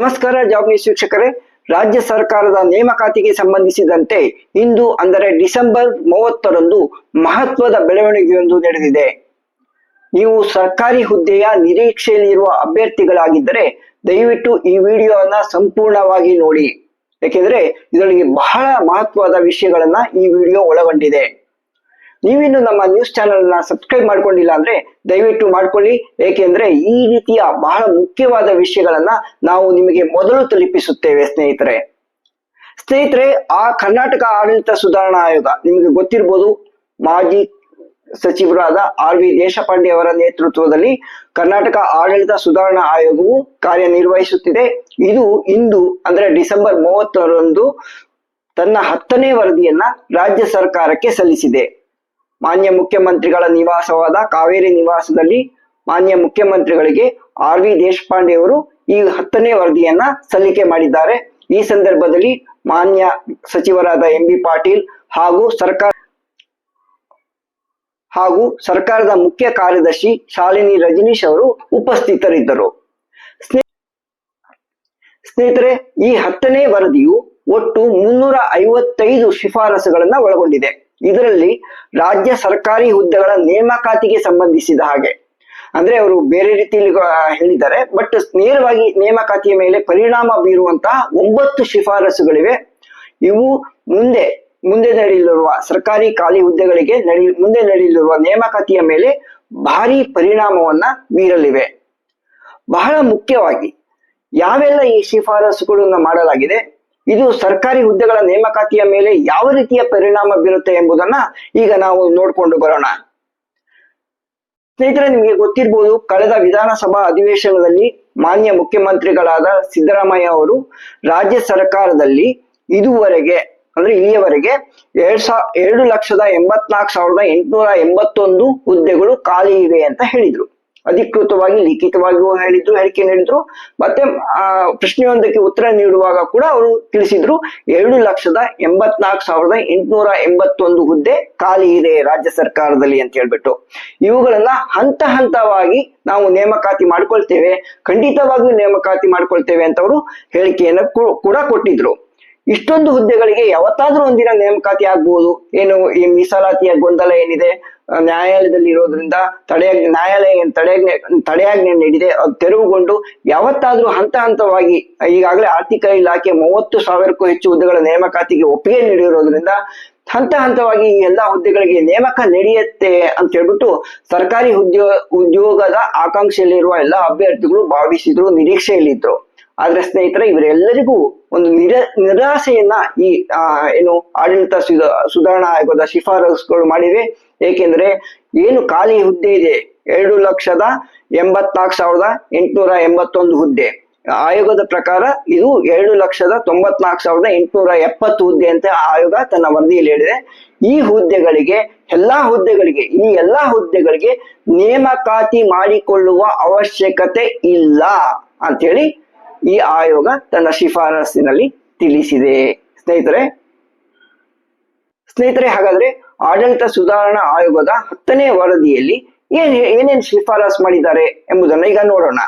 ನಮಸ್ಕಾರ job news ವೀಕ್ಷಕರೇ. ರಾಜ್ಯ ಸರ್ಕಾರದ ನೇಮಕಾತಿಗೆ ಸಂಬಂಧಿಸಿದಂತೆ ಇಂದು ಅಂದರೆ ಡಿಸೆಂಬರ್ ಮೂವತ್ತರಂದು ಮಹತ್ವದ ಬೆಳವಣಿಗೆಯೊಂದು ನಡೆದಿದೆ. ನೀವು ಸರ್ಕಾರಿ ಹುದ್ದೆಯ ನಿರೀಕ್ಷೆಯಲ್ಲಿರುವ ಅಭ್ಯರ್ಥಿಗಳಾಗಿದ್ದರೆ ದಯವಿಟ್ಟು ಈ ವಿಡಿಯೋವನ್ನ ಸಂಪೂರ್ಣವಾಗಿ ನೋಡಿ. ಏಕೆಂದರೆ ಇದರಲ್ಲಿ ಬಹಳ ಮಹತ್ವದ ವಿಷಯಗಳನ್ನ ಈ ವಿಡಿಯೋ ಒಳಗೊಂಡಿದೆ. ನೀವಿನ್ನು ನಮ್ಮ ನ್ಯೂಸ್ ಚಾನಲ್ನ ಸಬ್ಸ್ಕ್ರೈಬ್ ಮಾಡ್ಕೊಂಡಿಲ್ಲ ಅಂದ್ರೆ ದಯವಿಟ್ಟು ಮಾಡ್ಕೊಳ್ಳಿ. ಏಕೆಂದ್ರೆ ಈ ರೀತಿಯ ಬಹಳ ಮುಖ್ಯವಾದ ವಿಷಯಗಳನ್ನ ನಾವು ನಿಮಗೆ ಮೊದಲು ತಲುಪಿಸುತ್ತೇವೆ ಸ್ನೇಹಿತರೆ. ಸ್ನೇಹಿತರೆ, ಆ ಕರ್ನಾಟಕ ಆಡಳಿತ ಸುಧಾರಣಾ ಆಯೋಗ ನಿಮಗೆ ಗೊತ್ತಿರ್ಬೋದು, ಮಾಜಿ ಸಚಿವರಾದ ಆರ್ ವಿ ದೇಶಪಾಂಡೆ ಅವರ ನೇತೃತ್ವದಲ್ಲಿ ಕರ್ನಾಟಕ ಆಡಳಿತ ಸುಧಾರಣಾ ಆಯೋಗವು ಕಾರ್ಯನಿರ್ವಹಿಸುತ್ತಿದೆ. ಇದು ಇಂದು ಅಂದ್ರೆ ಡಿಸೆಂಬರ್ ಮೂವತ್ತರಂದು ತನ್ನ ಹತ್ತನೇ ವರದಿಯನ್ನ ರಾಜ್ಯ ಸರ್ಕಾರಕ್ಕೆ ಸಲ್ಲಿಸಿದೆ. ಮಾನ್ಯ ಮುಖ್ಯಮಂತ್ರಿಗಳ ನಿವಾಸವಾದ ಕಾವೇರಿ ನಿವಾಸದಲ್ಲಿ ಮಾನ್ಯ ಮುಖ್ಯಮಂತ್ರಿಗಳಿಗೆ ಆರ್ ವಿ ದೇಶಪಾಂಡೆ ಅವರು ಈ ಹತ್ತನೇ ವರದಿಯನ್ನ ಸಲ್ಲಿಕೆ ಮಾಡಿದ್ದಾರೆ. ಈ ಸಂದರ್ಭದಲ್ಲಿ ಮಾನ್ಯ ಸಚಿವರಾದ ಎಂ ಬಿ ಪಾಟೀಲ್ ಹಾಗೂ ಸರ್ಕಾರ ಹಾಗೂ ಸರ್ಕಾರದ ಮುಖ್ಯ ಕಾರ್ಯದರ್ಶಿ ಶಾಲಿನಿ ರಜನೀಶ್ ಅವರು ಉಪಸ್ಥಿತರಿದ್ದರು. ಸ್ನೇ- ಸ್ನೇಹಿತರೆ, ಈ ಹತ್ತನೇ ವರದಿಯು ಒಟ್ಟು ಮುನ್ನೂರ ಐವತ್ತೈದು ಶಿಫಾರಸುಗಳನ್ನ ಒಳಗೊಂಡಿದೆ. ಇದರಲ್ಲಿ ರಾಜ್ಯ ಸರ್ಕಾರಿ ಹುದ್ದೆಗಳ ನೇಮಕಾತಿಗೆ ಸಂಬಂಧಿಸಿದ ಹಾಗೆ. ಅಂದ್ರೆ ಅವರು ಬೇರೆ ರೀತಿಯಲ್ಲಿ ಹೇಳಿದ್ದಾರೆ. ಬಟ್ ನೇರವಾಗಿ ನೇಮಕಾತಿಯ ಮೇಲೆ ಪರಿಣಾಮ ಬೀರುವಂತಹ ಒಂಬತ್ತು ಶಿಫಾರಸುಗಳಿವೆ. ಇವು ಮುಂದೆ ಮುಂದೆ ನಡೆಯಲಿರುವ ಸರ್ಕಾರಿ ಖಾಲಿ ಹುದ್ದೆಗಳಿಗೆ ನಡೆ, ಮುಂದೆ ನಡೆಯಲಿರುವ ನೇಮಕಾತಿಯ ಮೇಲೆ ಭಾರಿ ಪರಿಣಾಮವನ್ನ ಬೀರಲಿವೆ. ಬಹಳ ಮುಖ್ಯವಾಗಿ ಯಾವೆಲ್ಲ ಈ ಶಿಫಾರಸುಗಳನ್ನು ಮಾಡಲಾಗಿದೆ? ಇದು ಸರ್ಕಾರಿ ಹುದ್ದೆಗಳ ನೇಮಕಾತಿಯ ಮೇಲೆ ಯಾವ ರೀತಿಯ ಪರಿಣಾಮ ಬೀರುತ್ತೆ ಎಂಬುದನ್ನ ಈಗ ನಾವು ನೋಡ್ಕೊಂಡು ಬರೋಣ. ಸ್ನೇಹಿತರೆ, ನಿಮಗೆ ಗೊತ್ತಿರ್ಬೋದು, ಕಳೆದ ವಿಧಾನಸಭಾ ಅಧಿವೇಶನದಲ್ಲಿ ಮಾನ್ಯ ಮುಖ್ಯಮಂತ್ರಿಗಳಾದ ಸಿದ್ದರಾಮಯ್ಯ ಅವರು ರಾಜ್ಯ ಸರ್ಕಾರದಲ್ಲಿ ಇದುವರೆಗೆ, ಅಂದ್ರೆ ಇಲ್ಲಿಯವರೆಗೆ ಎರಡ್ ಸಾ, ಎರಡು ಲಕ್ಷದ ಎಂಬತ್ನಾಲ್ಕು ಸಾವಿರದ ಎಂಟುನೂರ ಎಂಬತ್ತೊಂದು ಹುದ್ದೆಗಳು ಖಾಲಿ ಇವೆ ಅಂತ ಹೇಳಿದ್ರು. ಅಧಿಕೃತವಾಗಿ, ಲಿಖಿತವಾಗಿಯೂ ಹೇಳಿದ್ರು, ಹೇಳಿಕೆ ನೀಡಿದ್ರು. ಮತ್ತೆ, ಆ, ಪ್ರಶ್ನೆಯೊಂದಕ್ಕೆ ಉತ್ತರ ನೀಡುವಾಗ ಕೂಡ ಅವರು ತಿಳಿಸಿದ್ರು, ಎರಡು ಲಕ್ಷದ ಎಂಬತ್ನಾಲ್ಕು ಸಾವಿರದ ಎಂಟುನೂರ ಎಂಬತ್ತೊಂದು ಹುದ್ದೆ ಖಾಲಿ ಇದೆ ರಾಜ್ಯ ಸರ್ಕಾರದಲ್ಲಿ ಅಂತ ಹೇಳ್ಬಿಟ್ಟು. ಇವುಗಳನ್ನ ಹಂತ ಹಂತವಾಗಿ ನಾವು ನೇಮಕಾತಿ ಮಾಡ್ಕೊಳ್ತೇವೆ, ಖಂಡಿತವಾಗಿಯೂ ನೇಮಕಾತಿ ಮಾಡ್ಕೊಳ್ತೇವೆ ಅಂತ ಅವರು ಹೇಳಿಕೆಯನ್ನು ಕೂಡ ಕೊಟ್ಟಿದ್ರು. ಇಷ್ಟೊಂದು ಹುದ್ದೆಗಳಿಗೆ ಯಾವತ್ತಾದ್ರೂ ಒಂದಿನ ನೇಮಕಾತಿ ಆಗ್ಬಹುದು ಏನು ಈ ಮೀಸಲಾತಿಯ ಗೊಂದಲ ಏನಿದೆ? ನ್ಯಾಯಾಲಯದಲ್ಲಿ ಇರೋದ್ರಿಂದ ತಡೆಯ ನ್ಯಾಯಾಲಯ ತಡೆಯಾಜ್ಞೆ ತಡೆಯಾಜ್ಞೆ ನೀಡಿದೆ. ಅದು ತೆರವುಗೊಂಡು ಯಾವತ್ತಾದ್ರೂ ಹಂತ ಹಂತವಾಗಿ, ಈಗಾಗಲೇ ಆರ್ಥಿಕ ಇಲಾಖೆ ಮೂವತ್ತು ಸಾವಿರಕ್ಕೂ ಹೆಚ್ಚು ಹುದ್ದೆಗಳ ನೇಮಕಾತಿಗೆ ಒಪ್ಪಿಗೆ ನೀಡಿರೋದ್ರಿಂದ ಹಂತ ಹಂತವಾಗಿ ಈ ಎಲ್ಲಾ ಹುದ್ದೆಗಳಿಗೆ ನೇಮಕ ನಡೆಯುತ್ತೆ ಅಂತ ಹೇಳ್ಬಿಟ್ಟು ಸರ್ಕಾರಿ ಉದ್ಯೋಗ ಉದ್ಯೋಗದ ಆಕಾಂಕ್ಷೆಯಲ್ಲಿರುವ ಎಲ್ಲಾ ಅಭ್ಯರ್ಥಿಗಳು ಭಾವಿಸಿದ್ರು, ನಿರೀಕ್ಷೆಯಲ್ಲಿದ್ರು. ಆದ್ರೆ ಸ್ನೇಹಿತರೆ ಇವರೆಲ್ಲರಿಗೂ ಒಂದು ನಿರ ನಿರಾಸೆಯನ್ನ ಈ ಆ, ಏನು ಆಡಳಿತ ಸುಧ- ಸುಧಾರಣಾ ಆಯೋಗದ ಶಿಫಾರಸುಗಳು ಮಾಡಿವೆ. ಏಕೆಂದ್ರೆ ಏನು ಖಾಲಿ ಹುದ್ದೆ ಇದೆ? ಎರಡು ಲಕ್ಷದ ಎಂಬತ್ನಾಲ್ಕು ಸಾವಿರದ ಎಂಟುನೂರ ಎಂಬತ್ತೊಂದು ಹುದ್ದೆ. ಆಯೋಗದ ಪ್ರಕಾರ ಇದು ಎರಡು ಲಕ್ಷದ ತೊಂಬತ್ನಾಲ್ಕು ಸಾವಿರದ ಎಂಟುನೂರ ಎಪ್ಪತ್ತು ಹುದ್ದೆ ಅಂತ ಆಯೋಗ ತನ್ನ ವರದಿಯಲ್ಲಿ ಹೇಳಿದೆ. ಈ ಹುದ್ದೆಗಳಿಗೆ ಎಲ್ಲಾ ಹುದ್ದೆಗಳಿಗೆ ಈ ಎಲ್ಲಾ ಹುದ್ದೆಗಳಿಗೆ ನೇಮಕಾತಿ ಮಾಡಿಕೊಳ್ಳುವ ಅವಶ್ಯಕತೆ ಇಲ್ಲ ಅಂತೇಳಿ ಈ ಆಯೋಗ ತನ್ನ ಶಿಫಾರಸ್ಸಿನಲ್ಲಿ ತಿಳಿಸಿದೆ. ಸ್ನೇಹಿತರೆ ಸ್ನೇಹಿತರೆ, ಹಾಗಾದ್ರೆ ಆಡಳಿತ ಸುಧಾರಣಾ ಆಯೋಗದ ಹತ್ತನೇ ವರದಿಯಲ್ಲಿ ಏನ್ ಏನೇನ್ ಶಿಫಾರಸ್ ಮಾಡಿದ್ದಾರೆ ಎಂಬುದನ್ನು ಈಗ ನೋಡೋಣ.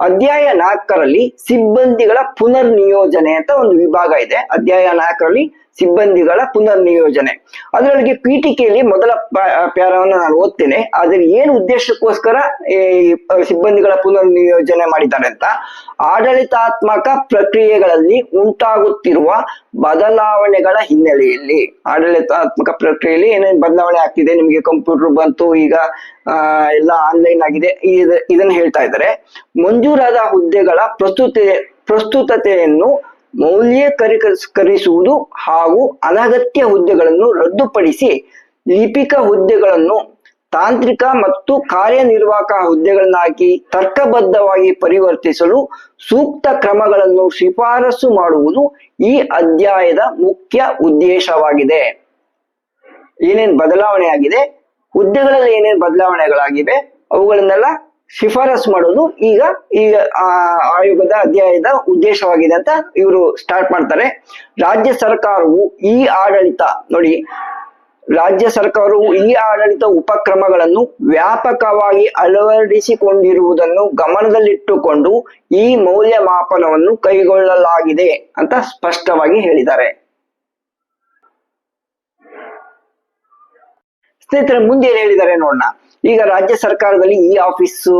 ಅಧ್ಯಾಯ ನಾಲ್ಕರಲ್ಲಿ ಸಿಬ್ಬಂದಿಗಳ ಪುನರ್ ನಿಯೋಜನೆ ಅಂತ ಒಂದು ವಿಭಾಗ ಇದೆ. ಅಧ್ಯಾಯ ನಾಲ್ಕರಲ್ಲಿ ಸಿಬ್ಬಂದಿಗಳ ಪುನರ್ ನಿಯೋಜನೆ ಅದರೊಳಗೆ ಪೀಠಿಕೆಯಲ್ಲಿ ಮೊದಲ ಪ್ಯಾರವನ್ನ ನಾನು ಓದ್ತೇನೆ. ಅದ್ರ ಏನು ಉದ್ದೇಶಕ್ಕೋಸ್ಕರ ಈ ಸಿಬ್ಬಂದಿಗಳ ಪುನರ್ ನಿಯೋಜನೆ ಮಾಡಿದ್ದಾರೆ ಅಂತ. ಆಡಳಿತಾತ್ಮಕ ಪ್ರಕ್ರಿಯೆಗಳಲ್ಲಿ ಉಂಟಾಗುತ್ತಿರುವ ಬದಲಾವಣೆಗಳ ಹಿನ್ನೆಲೆಯಲ್ಲಿ. ಆಡಳಿತಾತ್ಮಕ ಪ್ರಕ್ರಿಯೆಯಲ್ಲಿ ಏನೇನು ಬದಲಾವಣೆ ಆಗ್ತಿದೆ, ನಿಮಗೆ ಕಂಪ್ಯೂಟರ್ ಬಂತು, ಈಗ ಎಲ್ಲ ಆನ್ಲೈನ್ ಆಗಿದೆ ಇದನ್ನ ಹೇಳ್ತಾ ಇದ್ದಾರೆ. ಮಂಜೂರಾದ ಹುದ್ದೆಗಳ ಪ್ರಸ್ತುತ, ಪ್ರಸ್ತುತತೆಯನ್ನು ಮೌಲ್ಯೀಕರಿಸುವುದು ಹಾಗೂ ಅನಗತ್ಯ ಹುದ್ದೆಗಳನ್ನು ರದ್ದುಪಡಿಸಿ ಲಿಪಿಕ ಹುದ್ದೆಗಳನ್ನು ತಾಂತ್ರಿಕ ಮತ್ತು ಕಾರ್ಯನಿರ್ವಾಹಕ ಹುದ್ದೆಗಳನ್ನಾಗಿ ತರ್ಕಬದ್ಧವಾಗಿ ಪರಿವರ್ತಿಸಲು ಸೂಕ್ತ ಕ್ರಮಗಳನ್ನು ಶಿಫಾರಸು ಮಾಡುವುದು ಈ ಅಧ್ಯಾಯದ ಮುಖ್ಯ ಉದ್ದೇಶವಾಗಿದೆ. ಏನೇನ್ ಬದಲಾವಣೆ ಆಗಿದೆ ಹುದ್ದೆಗಳಲ್ಲಿ ಏನೇನ್ ಬದಲಾವಣೆಗಳಾಗಿವೆ? ಅವುಗಳನ್ನೆಲ್ಲ ಶಿಫಾರಸ್ ಮಾಡೋದು ಈಗ ಆ ಆಯೋಗದ ಅಧ್ಯಾಯದ ಉದ್ದೇಶವಾಗಿದೆ ಅಂತ ಇವರು ಸ್ಟಾರ್ಟ್ ಮಾಡ್ತಾರೆ. ರಾಜ್ಯ ಸರ್ಕಾರವು ಈ ಆಡಳಿತ, ನೋಡಿ, ರಾಜ್ಯ ಸರ್ಕಾರವು ಈ ಆಡಳಿತ ಉಪಕ್ರಮಗಳನ್ನು ವ್ಯಾಪಕವಾಗಿ ಅಳವಡಿಸಿಕೊಂಡಿರುವುದನ್ನು ಗಮನದಲ್ಲಿಟ್ಟುಕೊಂಡು ಈ ಮೌಲ್ಯಮಾಪನವನ್ನು ಕೈಗೊಳ್ಳಲಾಗಿದೆ ಅಂತ ಸ್ಪಷ್ಟವಾಗಿ ಹೇಳಿದ್ದಾರೆ. ಸ್ನೇಹಿತರೆ ಮುಂದೆ ಏನು ಹೇಳಿದ್ದಾರೆ ನೋಡೋಣ ಈಗ ರಾಜ್ಯ ಸರ್ಕಾರದಲ್ಲಿ ಈ ಆಫೀಸು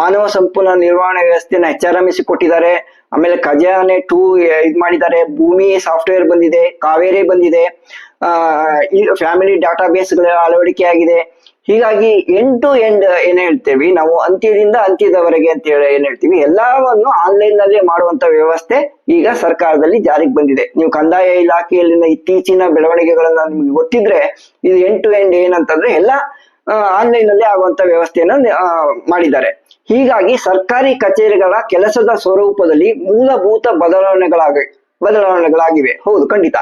ಮಾನವ ಸಂಪನ್ಮೂಲ ನಿರ್ವಹಣೆ ವ್ಯವಸ್ಥೆನ ಎಚ್ ಕೊಟ್ಟಿದ್ದಾರೆ. ಆಮೇಲೆ ಖಜಾನೆ ಟೂ ಇದ್ ಮಾಡಿದ್ದಾರೆ. ಭೂಮಿ ಸಾಫ್ಟ್ವೇರ್ ಬಂದಿದೆ, ಕಾವೇರಿ ಬಂದಿದೆ. ಈ ಫ್ಯಾಮಿಲಿ ಡಾಟಾ ಬೇಸ್ಗಳ ಅಳವಡಿಕೆ ಆಗಿದೆ ಹೀಗಾಗಿ ಎಂಡ್ ಟು ಎಂಡ್ ಏನ್ ಹೇಳ್ತೀವಿ? ನಾವು ಅಂತ್ಯದಿಂದ ಅಂತ್ಯದವರೆಗೆ ಅಂತ ಹೇಳಿ ಏನ್ ಹೇಳ್ತೀವಿ? ಎಲ್ಲವನ್ನು ಆನ್ಲೈನ್ನಲ್ಲಿ ಮಾಡುವಂತ ವ್ಯವಸ್ಥೆ ಈಗ ಸರ್ಕಾರದಲ್ಲಿ ಜಾರಿಗೆ ಬಂದಿದೆ. ನೀವು ಕಂದಾಯ ಇಲಾಖೆಯಲ್ಲಿನ ಇತ್ತೀಚಿನ ಬೆಳವಣಿಗೆಗಳನ್ನ ನಿಮ್ಗೆ ಗೊತ್ತಿದ್ರೆ ಇದು ಎಂಡ್ ಟು ಎಂಡ್ ಏನಂತಂದ್ರೆ ಎಲ್ಲ ಆನ್ಲೈನ್ನಲ್ಲಿ ಆಗುವಂತ ವ್ಯವಸ್ಥೆಯನ್ನ ಮಾಡಿದ್ದಾರೆ. ಹೀಗಾಗಿ ಸರ್ಕಾರಿ ಕಚೇರಿಗಳ ಕೆಲಸದ ಸ್ವರೂಪದಲ್ಲಿ ಮೂಲಭೂತ ಬದಲಾವಣೆಗಳಾಗಿ, ಬದಲಾವಣೆಗಳಾಗಿವೆ. ಹೌದು, ಖಂಡಿತ.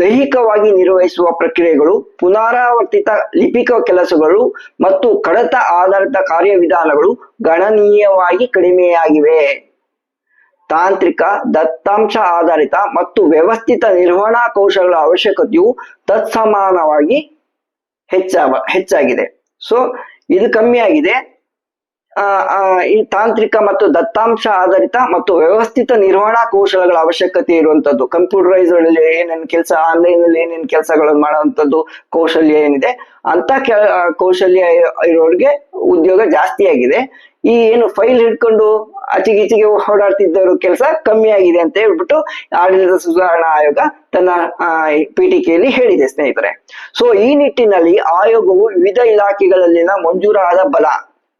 ದೈಹಿಕವಾಗಿ ನಿರ್ವಹಿಸುವ ಪ್ರಕ್ರಿಯೆಗಳು, ಪುನರಾವರ್ತಿತ ಲಿಪಿಕ ಕೆಲಸಗಳು ಮತ್ತು ಕಡತ ಆಧಾರಿತ ಕಾರ್ಯವಿಧಾನಗಳು ಗಣನೀಯವಾಗಿ ಕಡಿಮೆಯಾಗಿವೆ. ತಾಂತ್ರಿಕ, ದತ್ತಾಂಶ ಆಧಾರಿತ ಮತ್ತು ವ್ಯವಸ್ಥಿತ ನಿರ್ವಹಣಾ ಕೌಶಲಗಳ ಅವಶ್ಯಕತೆಯು ತತ್ಸಮಾನವಾಗಿ ಹೆಚ್ಚ ಹೆಚ್ಚಾಗಿದೆ. ಸೊ ಇದು ಕಮ್ಮಿ ಆಗಿದೆ. ಈ ತಾಂತ್ರಿಕ ಮತ್ತು ದತ್ತಾಂಶ ಆಧಾರಿತ ಮತ್ತು ವ್ಯವಸ್ಥಿತ ನಿರ್ವಹಣಾ ಕೌಶಲಗಳ ಅವಶ್ಯಕತೆ ಇರುವಂತದ್ದು. ಕಂಪ್ಯೂಟರೈಸ್ ಏನೇನು ಕೆಲಸ ಆನ್ಲೈನ್ ಅಲ್ಲಿ ಏನೇನ್ ಕೆಲಸಗಳನ್ನು ಮಾಡುವಂತದ್ದು ಕೌಶಲ್ಯ ಏನಿದೆ ಅಂತ ಕೌಶಲ್ಯ ಇರೋರಿಗೆ ಉದ್ಯೋಗ ಜಾಸ್ತಿ ಆಗಿದೆ. ಈ ಏನು ಫೈಲ್ ಹಿಡ್ಕೊಂಡು ಆಚೆಗೀಚೆಗೆ ಓಡಾಡ್ತಿದ್ದವರು ಕೆಲಸ ಕಮ್ಮಿ ಆಗಿದೆ ಅಂತ ಹೇಳ್ಬಿಟ್ಟು ಆಡಳಿತ ಸುಧಾರಣಾ ಆಯೋಗ ತನ್ನ ಪೀಠಿಕೆಯಲ್ಲಿ ಹೇಳಿದೆ ಸ್ನೇಹಿತರೆ. ಸೊ ಈ ನಿಟ್ಟಿನಲ್ಲಿ ಆಯೋಗವು ವಿವಿಧ ಇಲಾಖೆಗಳಲ್ಲಿನ ಮಂಜೂರಾದ ಬಲ,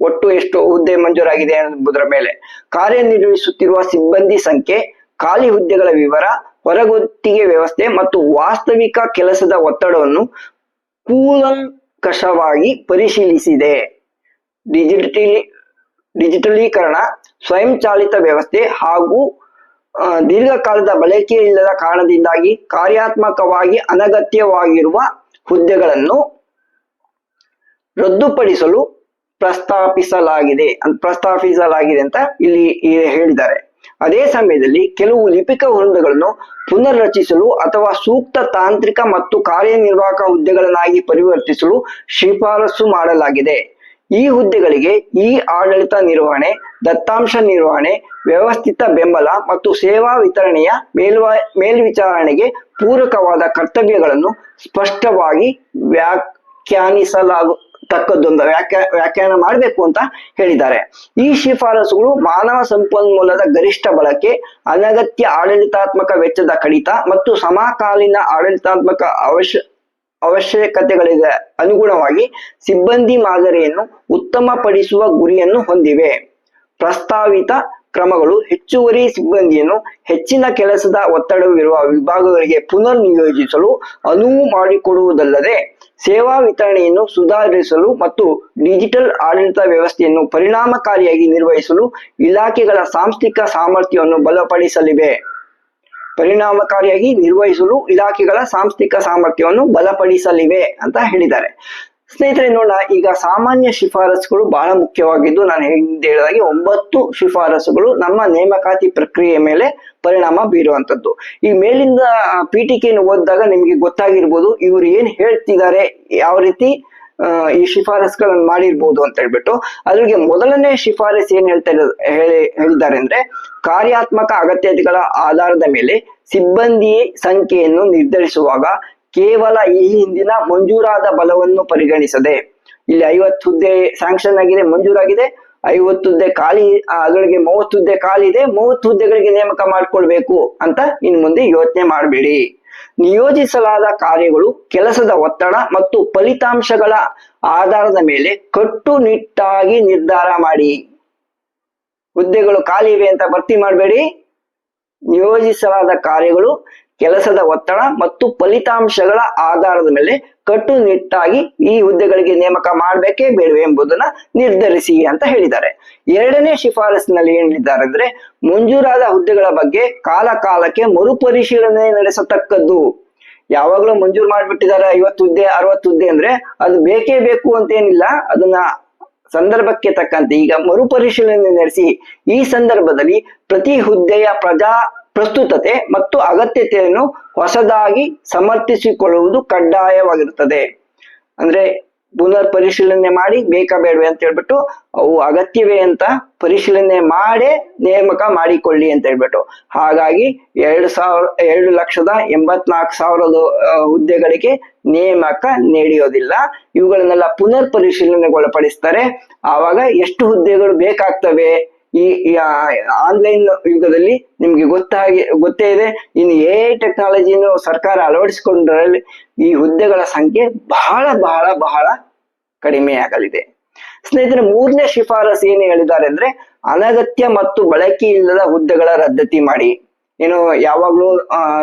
ಒಟ್ಟು ಎಷ್ಟು ಹುದ್ದೆ ಮಂಜೂರಾಗಿದೆ ಎಂಬುದರ ಮೇಲೆ. ಕಾರ್ಯನಿರ್ವಹಿಸುತ್ತಿರುವ ಸಿಬ್ಬಂದಿ ಸಂಖ್ಯೆ, ಖಾಲಿ ಹುದ್ದೆಗಳ ವಿವರ ಹೊರಗುತ್ತಿಗೆ ವ್ಯವಸ್ಥೆ ಮತ್ತು ವಾಸ್ತವಿಕ ಕೆಲಸದ ಒತ್ತಡವನ್ನು ಕೂಲಂಕಷವಾಗಿ ಪರಿಶೀಲಿಸಿದೆ. ಡಿಜಿಟಲಿ ಡಿಜಿಟಲೀಕರಣ, ಸ್ವಯಂಚಾಲಿತ ವ್ಯವಸ್ಥೆ ಹಾಗೂ ದೀರ್ಘಕಾಲದ ಬಳಕೆ ಇಲ್ಲದ ಕಾರಣದಿಂದಾಗಿ ಕಾರ್ಯಾತ್ಮಕವಾಗಿ ಅನಗತ್ಯವಾಗಿರುವ ಹುದ್ದೆಗಳನ್ನು ರದ್ದುಪಡಿಸಲು ಪ್ರಸ್ತಾಪಿಸಲಾಗಿದೆ ಪ್ರಸ್ತಾಪಿಸಲಾಗಿದೆ ಅಂತ ಇಲ್ಲಿ ಹೇಳಿದ್ದಾರೆ. ಅದೇ ಸಮಯದಲ್ಲಿ ಕೆಲವು ಲಿಪಿಕ ಹುದ್ದೆಗಳನ್ನು ಪುನರ್ರಚಿಸಲು ಅಥವಾ ಸೂಕ್ತ ತಾಂತ್ರಿಕ ಮತ್ತು ಕಾರ್ಯನಿರ್ವಾಹಕ ಹುದ್ದೆಗಳನ್ನಾಗಿ ಪರಿವರ್ತಿಸಲು ಶಿಫಾರಸು ಮಾಡಲಾಗಿದೆ. ಈ ಹುದ್ದೆಗಳಿಗೆ ಈ ಆಡಳಿತ ನಿರ್ವಹಣೆ, ದತ್ತಾಂಶ ನಿರ್ವಹಣೆ, ವ್ಯವಸ್ಥಿತ ಬೆಂಬಲ ಮತ್ತು ಸೇವಾ ವಿತರಣೆಯ ಮೇಲ್ವ, ಮೇಲ್ವಿಚಾರಣೆಗೆ ಪೂರಕವಾದ ಕರ್ತವ್ಯಗಳನ್ನು ಸ್ಪಷ್ಟವಾಗಿ ವ್ಯಾಖ್ಯಾನಿಸಲಾಗು ತಕ್ಕದ್ದೊಂದು ವ್ಯಾಖ್ಯಾ, ವ್ಯಾಖ್ಯಾನ ಮಾಡಬೇಕು ಅಂತ ಹೇಳಿದ್ದಾರೆ. ಈ ಶಿಫಾರಸುಗಳು ಮಾನವ ಸಂಪನ್ಮೂಲದ ಗರಿಷ್ಠ ಬಳಕೆ, ಅನಗತ್ಯ ಆಡಳಿತಾತ್ಮಕ ವೆಚ್ಚದ ಕಡಿತ ಮತ್ತು ಸಮಕಾಲೀನ ಆಡಳಿತಾತ್ಮಕ ಅವಶ್ಯ ಅವಶ್ಯಕತೆಗಳಿಗೆ ಅನುಗುಣವಾಗಿ ಸಿಬ್ಬಂದಿ ಮಾದರಿಯನ್ನು ಉತ್ತಮಪಡಿಸುವ ಗುರಿಯನ್ನು ಹೊಂದಿವೆ. ಪ್ರಸ್ತಾವಿತ ಕ್ರಮಗಳು ಹೆಚ್ಚುವರಿ ಸಿಬ್ಬಂದಿಯನ್ನು ಹೆಚ್ಚಿನ ಕೆಲಸದ ಒತ್ತಡವಿರುವ ವಿಭಾಗಗಳಿಗೆ ಪುನರ್ ನಿಯೋಜಿಸಲು ಅನುವು ಮಾಡಿಕೊಡುವುದಲ್ಲದೆ, ಸೇವಾ ವಿತರಣೆಯನ್ನು ಸುಧಾರಿಸಲು ಮತ್ತು ಡಿಜಿಟಲ್ ಆಡಳಿತ ವ್ಯವಸ್ಥೆಯನ್ನು ಪರಿಣಾಮಕಾರಿಯಾಗಿ ನಿರ್ವಹಿಸಲು ಇಲಾಖೆಗಳ ಸಾಂಸ್ಥಿಕ ಸಾಮರ್ಥ್ಯವನ್ನು ಬಲಪಡಿಸಲಿವೆ. ಪರಿಣಾಮಕಾರಿಯಾಗಿ ನಿರ್ವಹಿಸಲು ಇಲಾಖೆಗಳ ಸಾಂಸ್ಥಿಕ ಸಾಮರ್ಥ್ಯವನ್ನು ಬಲಪಡಿಸಲಿವೆ ಅಂತ ಹೇಳಿದ್ದಾರೆ. ಸ್ನೇಹಿತರೆ, ನೋಡೋಣ. ಈಗ ಸಾಮಾನ್ಯ ಶಿಫಾರಸುಗಳು ಬಹಳ ಮುಖ್ಯವಾಗಿದ್ದು, ನಾನು ಹೇಳಿದಾಗೆ ಒಂಬತ್ತು ಶಿಫಾರಸುಗಳು ನಮ್ಮ ನೇಮಕಾತಿ ಪ್ರಕ್ರಿಯೆ ಮೇಲೆ ಪರಿಣಾಮ ಬೀರುವಂತದ್ದು ಈ ಮೇಲಿಂದ ಪೀಠಿಕೆಯನ್ನು ಓದಿದಾಗ ನಿಮಗೆ ಗೊತ್ತಾಗಿರ್ಬೋದು ಇವರು ಏನ್ ಹೇಳ್ತಿದ್ದಾರೆ, ಯಾವ ರೀತಿ ಈ ಶಿಫಾರಸ್ಗಳನ್ನು ಮಾಡಿರ್ಬೋದು ಅಂತ ಹೇಳ್ಬಿಟ್ಟು ಅದ್ರಿಗೆ ಮೊದಲನೇ ಶಿಫಾರಸ್ ಏನ್ ಹೇಳ್ತಾ ಇರೋ- ಹೇಳಿ, ಹೇಳಿದ್ದಾರೆ ಅಂದ್ರೆ ಕಾರ್ಯಾತ್ಮಕ ಅಗತ್ಯತೆಗಳ ಆಧಾರದ ಮೇಲೆ ಸಿಬ್ಬಂದಿ ಸಂಖ್ಯೆಯನ್ನು ನಿರ್ಧರಿಸುವಾಗ ಕೇವಲ ಈ ಹಿಂದಿನ ಮಂಜೂರಾದ ಬಲವನ್ನು ಪರಿಗಣಿಸದೆ, ಇಲ್ಲಿ ಐವತ್ತು ಹುದ್ದೆ ಸ್ಯಾಂಕ್ಷನ್ ಆಗಿದೆ, ಮಂಜೂರಾಗಿದೆ, ಐವತ್ತು ಹುದ್ದೆ ಖಾಲಿ ಅದರೊಳಗೆ ಮೂವತ್ತು ಹುದ್ದೆ ಖಾಲಿ ಇದೆ, ಮೂವತ್ತು ಹುದ್ದೆಗಳಿಗೆ ನೇಮಕ ಮಾಡ್ಕೊಳ್ಬೇಕು ಅಂತ ಇನ್ ಮುಂದೆ ಯೋಚನೆ ಮಾಡಬೇಡಿ. ನಿಯೋಜಿಸಲಾದ ಕಾರ್ಯಗಳು ಕೆಲಸದ ಒತ್ತಡ ಮತ್ತು ಫಲಿತಾಂಶಗಳ ಆಧಾರದ ಮೇಲೆ ಕಟ್ಟುನಿಟ್ಟಾಗಿ ನಿರ್ಧಾರ ಮಾಡಿ. ಹುದ್ದೆಗಳು ಖಾಲಿ ಇವೆ ಅಂತ ಭರ್ತಿ ಮಾಡಬೇಡಿ. ನಿಯೋಜಿಸಲಾದ ಕಾರ್ಯಗಳು ಕೆಲಸದ ಒತ್ತಡ ಮತ್ತು ಫಲಿತಾಂಶಗಳ ಆಧಾರದ ಮೇಲೆ ಕಟ್ಟುನಿಟ್ಟಾಗಿ ಈ ಹುದ್ದೆಗಳಿಗೆ ನೇಮಕ ಮಾಡಬೇಕೇ ಬೇಡವೆ ಎಂಬುದನ್ನ ನಿರ್ಧರಿಸಿ ಅಂತ ಹೇಳಿದ್ದಾರೆ. ಎರಡನೇ ಶಿಫಾರಸಿನಲ್ಲಿ ಏನಿದ್ದಾರೆ ಅಂದ್ರೆ ಮಂಜೂರಾದ ಹುದ್ದೆಗಳ ಬಗ್ಗೆ ಕಾಲ ಕಾಲಕ್ಕೆ ಮರುಪರಿಶೀಲನೆ ನಡೆಸತಕ್ಕದ್ದು. ಯಾವಾಗಲೂ ಮಂಜೂರು ಮಾಡ್ಬಿಟ್ಟಿದ್ದಾರೆ ಐವತ್ತು ಹುದ್ದೆ, ಅರವತ್ತು ಹುದ್ದೆ ಅಂದ್ರೆ ಅದು ಬೇಕೇ ಬೇಕು ಅಂತ ಏನಿಲ್ಲ. ಅದನ್ನ ಸಂದರ್ಭಕ್ಕೆ ತಕ್ಕಂತೆ ಈಗ ಮರುಪರಿಶೀಲನೆ ನಡೆಸಿ ಈ ಸಂದರ್ಭದಲ್ಲಿ ಪ್ರತಿ ಹುದ್ದೆಯ ಪ್ರಜಾ ಪ್ರಸ್ತುತತೆ ಮತ್ತು ಅಗತ್ಯತೆಯನ್ನು ಹೊಸದಾಗಿ ಸಮರ್ಥಿಸಿಕೊಳ್ಳುವುದು ಕಡ್ಡಾಯವಾಗಿರುತ್ತದೆ. ಅಂದ್ರೆ ಪುನರ್ ಪರಿಶೀಲನೆ ಮಾಡಿ ಬೇಕಾ ಬೇಡವೆ ಅಂತ ಹೇಳ್ಬಿಟ್ಟು ಅವು ಅಗತ್ಯವೇ ಅಂತ ಪರಿಶೀಲನೆ ಮಾಡೇ ನೇಮಕ ಮಾಡಿಕೊಳ್ಳಿ ಅಂತ ಹೇಳ್ಬಿಟ್ಟು. ಹಾಗಾಗಿ ಎರಡು ಸಾವಿರ, ಎರಡು ಲಕ್ಷದ ಎಂಬತ್ನಾಲ್ಕು ಸಾವಿರದ ಹುದ್ದೆಗಳಿಗೆ ನೇಮಕ ನಡೆಯೋದಿಲ್ಲ. ಇವುಗಳನ್ನೆಲ್ಲ ಪುನರ್ ಪರಿಶೀಲನೆಗೊಳಪಡಿಸ್ತಾರೆ. ಆವಾಗ ಎಷ್ಟು ಹುದ್ದೆಗಳು ಬೇಕಾಗ್ತವೆ? ಈ ಆನ್ಲೈನ್ ಯುಗದಲ್ಲಿ ನಿಮ್ಗೆ ಗೊತ್ತಾಗಿ, ಗೊತ್ತೇ ಇದೆ, ಇನ್ನು ಎ ಟೆಕ್ನಾಲಜಿಯನ್ನು ಸರ್ಕಾರ ಅಳವಡಿಸಿಕೊಂಡ್ರಲ್ಲಿ ಈ ಹುದ್ದೆಗಳ ಸಂಖ್ಯೆ ಬಹಳ ಬಹಳ ಬಹಳ ಕಡಿಮೆಯಾಗಲಿದೆ ಸ್ನೇಹಿತರೆ, ಮೂರನೇ ಶಿಫಾರಸು ಏನು ಹೇಳಿದ್ದಾರೆ ಅಂದ್ರೆ ಅನಗತ್ಯ ಮತ್ತು ಬಳಕೆ ಇಲ್ಲದ ಹುದ್ದೆಗಳ ರದ್ದತಿ ಮಾಡಿ. ಏನು ಯಾವಾಗ್ಲೂ, ಆ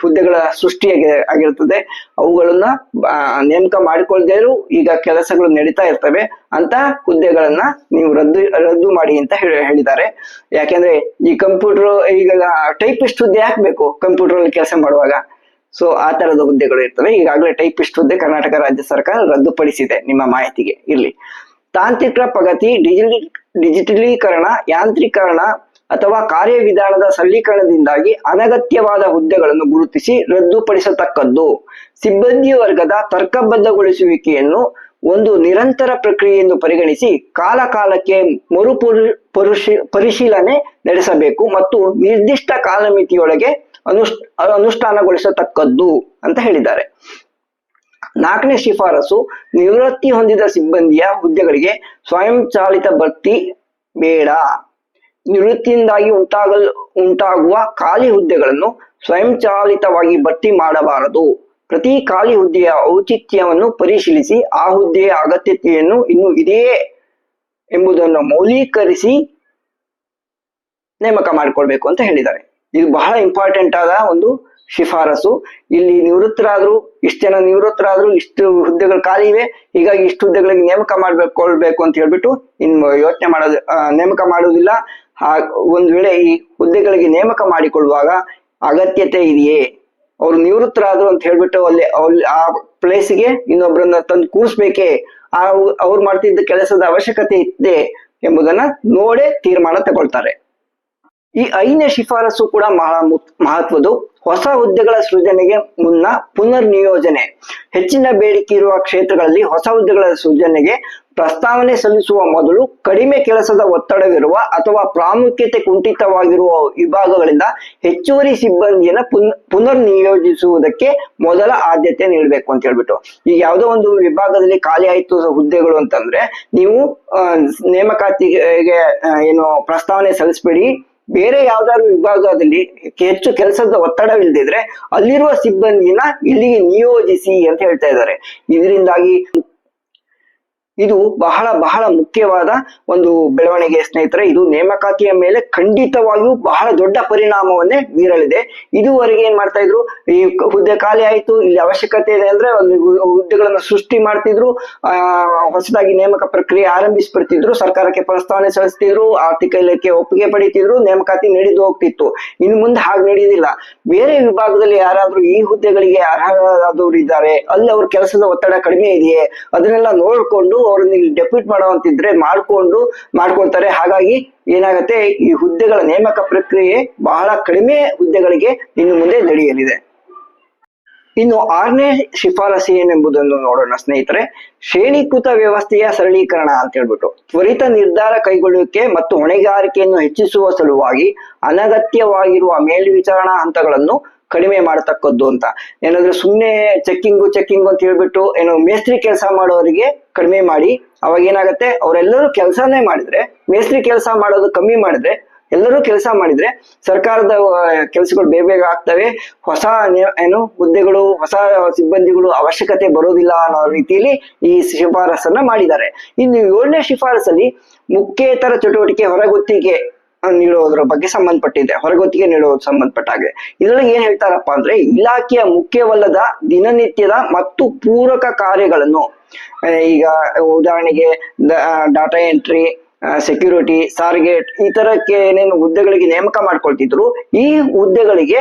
ಹುದ್ದೆಗಳ ಸೃಷ್ಟಿಯಾಗಿ ಆಗಿರ್ತದೆ. ಅವುಗಳನ್ನ ನೇಮಕ ಮಾಡಿಕೊಳ್ಳದೇ ಇರು, ಈಗ ಕೆಲಸಗಳು ನಡೀತಾ ಇರ್ತವೆ ಅಂತ ಹುದ್ದೆಗಳನ್ನ ನೀವು ರದ್ದು ರದ್ದು ಮಾಡಿ ಅಂತ ಹೇಳಿ, ಹೇಳಿದ್ದಾರೆ. ಯಾಕೆಂದ್ರೆ, ಈ ಕಂಪ್ಯೂಟರ್, ಈಗ ಟೈಪಿಸ್ಟ್ ಹುದ್ದೆ ಹಾಕ್ಬೇಕು ಕಂಪ್ಯೂಟರ್ ಅಲ್ಲಿ ಕೆಲಸ ಮಾಡುವಾಗ. ಸೊ, ಆ ತರದ ಹುದ್ದೆಗಳು ಇರ್ತವೆ. ಈಗಾಗಲೇ ಟೈಪಿಸ್ಟ್ ಹುದ್ದೆ ಕರ್ನಾಟಕ ರಾಜ್ಯ ಸರ್ಕಾರ ರದ್ದುಪಡಿಸಿದೆ, ನಿಮ್ಮ ಮಾಹಿತಿಗೆ. ಇಲ್ಲಿ ತಾಂತ್ರಿಕ ಪ್ರಗತಿ ಡಿಜಿಟಲ್ ಡಿಜಿಟಲೀಕರಣ, ಯಾಂತ್ರೀಕರಣ ಅಥವಾ ಕಾರ್ಯವಿಧಾನದ ಸರಳೀಕರಣದಿಂದಾಗಿ ಅನಗತ್ಯವಾದ ಹುದ್ದೆಗಳನ್ನು ಗುರುತಿಸಿ ರದ್ದುಪಡಿಸತಕ್ಕದ್ದು. ಸಿಬ್ಬಂದಿ ವರ್ಗದ ತರ್ಕಬದ್ಧಗೊಳಿಸುವಿಕೆಯನ್ನು ಒಂದು ನಿರಂತರ ಪ್ರಕ್ರಿಯೆ ಎಂದು ಪರಿಗಣಿಸಿ ಕಾಲಕಾಲಕ್ಕೆ ಮರುಪುರು ಪರುಶಿ ಪರಿಶೀಲನೆ ನಡೆಸಬೇಕು ಮತ್ತು ನಿರ್ದಿಷ್ಟ ಕಾಲಮಿತಿಯೊಳಗೆ ಅನುಷ್, ಅನುಷ್ಠಾನಗೊಳಿಸತಕ್ಕದ್ದು ಅಂತ ಹೇಳಿದ್ದಾರೆ. ನಾಲ್ಕನೇ ಶಿಫಾರಸು ನಿವೃತ್ತಿ ಹೊಂದಿದ ಸಿಬ್ಬಂದಿಯ ಹುದ್ದೆಗಳಿಗೆ ಸ್ವಯಂಚಾಲಿತ ಭರ್ತಿ ಬೇಡ. ನಿವೃತ್ತಿಯಿಂದಾಗಿ ಉಂಟಾಗಲ್, ಉಂಟಾಗುವ ಖಾಲಿ ಹುದ್ದೆಗಳನ್ನು ಸ್ವಯಂಚಾಲಿತವಾಗಿ ಭರ್ತಿ ಮಾಡಬಾರದು. ಪ್ರತಿ ಖಾಲಿ ಹುದ್ದೆಯ ಔಚಿತ್ಯವನ್ನು ಪರಿಶೀಲಿಸಿ ಆ ಹುದ್ದೆಯ ಅಗತ್ಯತೆಯನ್ನು ಇನ್ನು ಇದೆಯೇ ಎಂಬುದನ್ನು ಮೌಲ್ಯೀಕರಿಸಿ ನೇಮಕ ಮಾಡಿಕೊಳ್ಬೇಕು ಅಂತ ಹೇಳಿದ್ದಾರೆ. ಇದು ಬಹಳ ಇಂಪಾರ್ಟೆಂಟ್ ಆದ ಒಂದು ಶಿಫಾರಸು. ಇಲ್ಲಿ ನಿವೃತ್ತರಾದ್ರು, ಇಷ್ಟು ಜನ ನಿವೃತ್ತರಾದ್ರು ಇಷ್ಟು ಹುದ್ದೆಗಳು ಖಾಲಿ ಇವೆ, ಹೀಗಾಗಿ ಇಷ್ಟು ಹುದ್ದೆಗಳಿಗೆ ನೇಮಕ ಮಾಡ್ಕೊಳ್ಬೇಕು ಅಂತ ಹೇಳ್ಬಿಟ್ಟು ಇನ್ ಯೋಚನೆ ಮಾಡೋದು ನೇಮಕ ಮಾಡುವುದಿಲ್ಲ. ಒಂದ್ ವೇಳೆ ಈ ಹುದ್ದೆಗಳಿಗೆ ನೇಮಕ ಮಾಡಿಕೊಳ್ಳುವಾಗ ಅಗತ್ಯತೆ ಇದೆಯೇ? ಅವ್ರು ನಿವೃತ್ತರಾದ್ರು ಅಂತ ಹೇಳ್ಬಿಟ್ಟು ಅಲ್ಲಿ ಅಲ್ಲಿ ಆ ಪ್ಲೇಸ್ಗೆ ಇನ್ನೊಬ್ಬರನ್ನ ತಂದು ಕೂರಿಸ್ಬೇಕೆ? ಆ ಅವ್ರು ಮಾಡ್ತಿದ್ದ ಕೆಲಸದ ಅವಶ್ಯಕತೆ ಇದೆ ಎಂಬುದನ್ನ ನೋಡೆ ತೀರ್ಮಾನ ತಗೊಳ್ತಾರೆ. ಈ ಐದನೇ ಶಿಫಾರಸು ಕೂಡ ಮಹಾ ಮಹತ್ವದ್ದು. ಹೊಸ ಹುದ್ದೆಗಳ ಸೃಜನೆಗೆ ಮುನ್ನ ಪುನರ್ ನಿಯೋಜನೆ ಹೆಚ್ಚಿನ ಬೇಡಿಕೆ ಇರುವ ಕ್ಷೇತ್ರಗಳಲ್ಲಿ ಹೊಸ ಹುದ್ದೆಗಳ ಸೃಜನೆಗೆ ಪ್ರಸ್ತಾವನೆ ಸಲ್ಲಿಸುವ ಮೊದಲು ಕಡಿಮೆ ಕೆಲಸದ ಒತ್ತಡವಿರುವ ಅಥವಾ ಪ್ರಾಮುಖ್ಯತೆ ಕುಂಠಿತವಾಗಿರುವ ವಿಭಾಗಗಳಿಂದ ಹೆಚ್ಚುವರಿ ಸಿಬ್ಬಂದಿಯನ್ನ ಪುನ್ ಪುನರ್ ನಿಯೋಜಿಸುವುದಕ್ಕೆ ಮೊದಲ ಆದ್ಯತೆ ನೀಡಬೇಕು ಅಂತ ಹೇಳ್ಬಿಟ್ಟು. ಈಗ ಯಾವುದೋ ಒಂದು ವಿಭಾಗದಲ್ಲಿ ಖಾಲಿ ಆಯಿತು ಹುದ್ದೆಗಳು ಅಂತಂದ್ರೆ ನೀವು ನೇಮಕಾತಿಗೆ ಏನು ಪ್ರಸ್ತಾವನೆ ಸಲ್ಲಿಸಬೇಡಿ ಬೇರೆ ಯಾವ್ದಾದ್ರು ವಿಭಾಗದಲ್ಲಿ ಹೆಚ್ಚು ಕೆಲಸದ ಒತ್ತಡವಿಲ್ಲದಿದ್ರೆ ಅಲ್ಲಿರುವ ಸಿಬ್ಬಂದಿನ ಇಲ್ಲಿಗೆ ನಿಯೋಜಿಸಿ ಅಂತ ಹೇಳ್ತಾ ಇದ್ದಾರೆ. ಇದರಿಂದಾಗಿ ಇದು ಬಹಳ ಬಹಳ ಮುಖ್ಯವಾದ ಒಂದು ಬೆಳವಣಿಗೆ ಸ್ನೇಹಿತರೆ. ಇದು ನೇಮಕಾತಿಯ ಮೇಲೆ ಖಂಡಿತವಾಗಿಯೂ ಬಹಳ ದೊಡ್ಡ ಪರಿಣಾಮವನ್ನೇ ಬೀರಲಿದೆ. ಇದುವರೆಗೆ ಏನ್ ಮಾಡ್ತಾ ಇದ್ರು? ಈ ಹುದ್ದೆ ಖಾಲಿ ಆಯ್ತು, ಇಲ್ಲಿ ಅವಶ್ಯಕತೆ ಇದೆ ಅಂದ್ರೆ ಒಂದು ಹುದ್ದೆಗಳನ್ನ ಸೃಷ್ಟಿ ಮಾಡ್ತಿದ್ರು, ಆ, ಹೊಸದಾಗಿ ನೇಮಕ ಪ್ರಕ್ರಿಯೆ ಆರಂಭಿಸ್ಬಿಡ್ತಿದ್ರು, ಸರ್ಕಾರಕ್ಕೆ ಪ್ರಸ್ತಾವನೆ ಸಲ್ಲಿಸ್ತಿದ್ರು, ಆರ್ಥಿಕ ಇಲಾಖೆ ಒಪ್ಪಿಗೆ ಪಡಿತಿದ್ರು, ನೇಮಕಾತಿ ನಡೆದು ಹೋಗ್ತಿತ್ತು. ಇನ್ನು ಮುಂದೆ ಹಾಗೆ ನಡೆಯುವುದಿಲ್ಲ ಬೇರೆ ವಿಭಾಗದಲ್ಲಿ ಯಾರಾದ್ರೂ ಈ ಹುದ್ದೆಗಳಿಗೆ ಅರ್ಹರಾದವರು ಇದ್ದಾರೆ ಅಲ್ಲಿ ಅವ್ರ ಕೆಲಸದ ಒತ್ತಡ ಕಡಿಮೆ ಇದೆಯೇ? ಅದನ್ನೆಲ್ಲ ನೋಡ್ಕೊಂಡು ಅವ್ರನ್ನ ಇಲ್ಲಿ ಡೆಪ್ಯೂಟ್ ಮಾಡುವಂತಿದ್ರೆ ಮಾಡ್ಕೊಂಡು, ಮಾಡ್ಕೊಳ್ತಾರೆ. ಹಾಗಾಗಿ ಏನಾಗುತ್ತೆ, ಈ ಹುದ್ದೆಗಳ ನೇಮಕ ಪ್ರಕ್ರಿಯೆ ಬಹಳ ಕಡಿಮೆ ಹುದ್ದೆಗಳಿಗೆ ಇನ್ನು ಮುಂದೆ ನಡೆಯಲಿದೆ. ಇನ್ನು ಆರನೇ ಶಿಫಾರಸು ಏನೆಂಬುದನ್ನು ನೋಡೋಣ ಸ್ನೇಹಿತರೆ. ಶ್ರೇಣೀಕೃತ ವ್ಯವಸ್ಥೆಯ ಸರಳೀಕರಣ ಅಂತ ಹೇಳ್ಬಿಟ್ಟು, ತ್ವರಿತ ನಿರ್ಧಾರ ಕೈಗೊಳ್ಳುವಿಕೆ ಮತ್ತು ಹೊಣೆಗಾರಿಕೆಯನ್ನು ಹೆಚ್ಚಿಸುವ ಸಲುವಾಗಿ ಅನಗತ್ಯವಾಗಿರುವ ಮೇಲ್ವಿಚಾರಣಾ ಹಂತಗಳನ್ನು ಕಡಿಮೆ ಮಾಡತಕ್ಕದ್ದು ಅಂತ. ಏನಾದ್ರೆ ಸುಮ್ಮನೆ ಚೆಕ್ಕಿಂಗು ಚೆಕ್ಕಿಂಗು ಅಂತ ಹೇಳ್ಬಿಟ್ಟು ಏನು ಮೇಸ್ತ್ರಿ ಕೆಲಸ ಮಾಡೋರಿಗೆ ಕಡಿಮೆ ಮಾಡಿ, ಅವಾಗ ಏನಾಗುತ್ತೆ, ಅವರೆಲ್ಲರೂ ಕೆಲಸನೇ ಮಾಡಿದ್ರೆ, ಮೇಸ್ತ್ರಿ ಕೆಲಸ ಮಾಡೋದು ಕಮ್ಮಿ ಮಾಡಿದ್ರೆ, ಎಲ್ಲರೂ ಕೆಲಸ ಮಾಡಿದ್ರೆ, ಸರ್ಕಾರದ ಕೆಲಸಗಳು ಬೇಗ ಬೇಗ ಆಗ್ತವೆ. ಹೊಸ ಏನು, ಹುದ್ದೆಗಳು, ಹೊಸ ಸಿಬ್ಬಂದಿಗಳು ಅವಶ್ಯಕತೆ ಬರೋದಿಲ್ಲ ಅನ್ನೋ ರೀತಿಯಲ್ಲಿ ಈ ಶಿಫಾರಸನ್ನ ಮಾಡಿದ್ದಾರೆ. ಇನ್ನು ಏಳನೇ ಶಿಫಾರಸಲ್ಲಿ ಮುಖ್ಯೇತರ ಚಟುವಟಿಕೆ ಹೊರಗುತ್ತಿಗೆ ಆ, ನೀಡೋದ್ರ ಬಗ್ಗೆ ಸಂಬಂಧಪಟ್ಟಿದೆ. ಹೊರಗೊತ್ತಿಗೆ ನೀಡುವುದು ಸಂಬಂಧಪಟ್ಟ ಹಾಗೆ. ಇದರಲ್ಲಿ ಏನ್ ಹೇಳ್ತಾರಪ್ಪ ಅಂದ್ರೆ ಇಲಾಖೆಯ ಮುಖ್ಯವಲ್ಲದ ದಿನನಿತ್ಯದ ಮತ್ತು ಪೂರಕ ಕಾರ್ಯಗಳನ್ನು. ಈಗ ಉದಾಹರಣೆಗೆ ಡಾಟಾ ಎಂಟ್ರಿ ಸೆಕ್ಯೂರಿಟಿ ಸಾರ್ಗೆಟ್ ಈ ತರಕ್ಕೆ ಏನೇನು ಹುದ್ದೆಗಳಿಗೆ ನೇಮಕ ಮಾಡ್ಕೊಳ್ತಿದ್ರು ಈ ಹುದ್ದೆಗಳಿಗೆ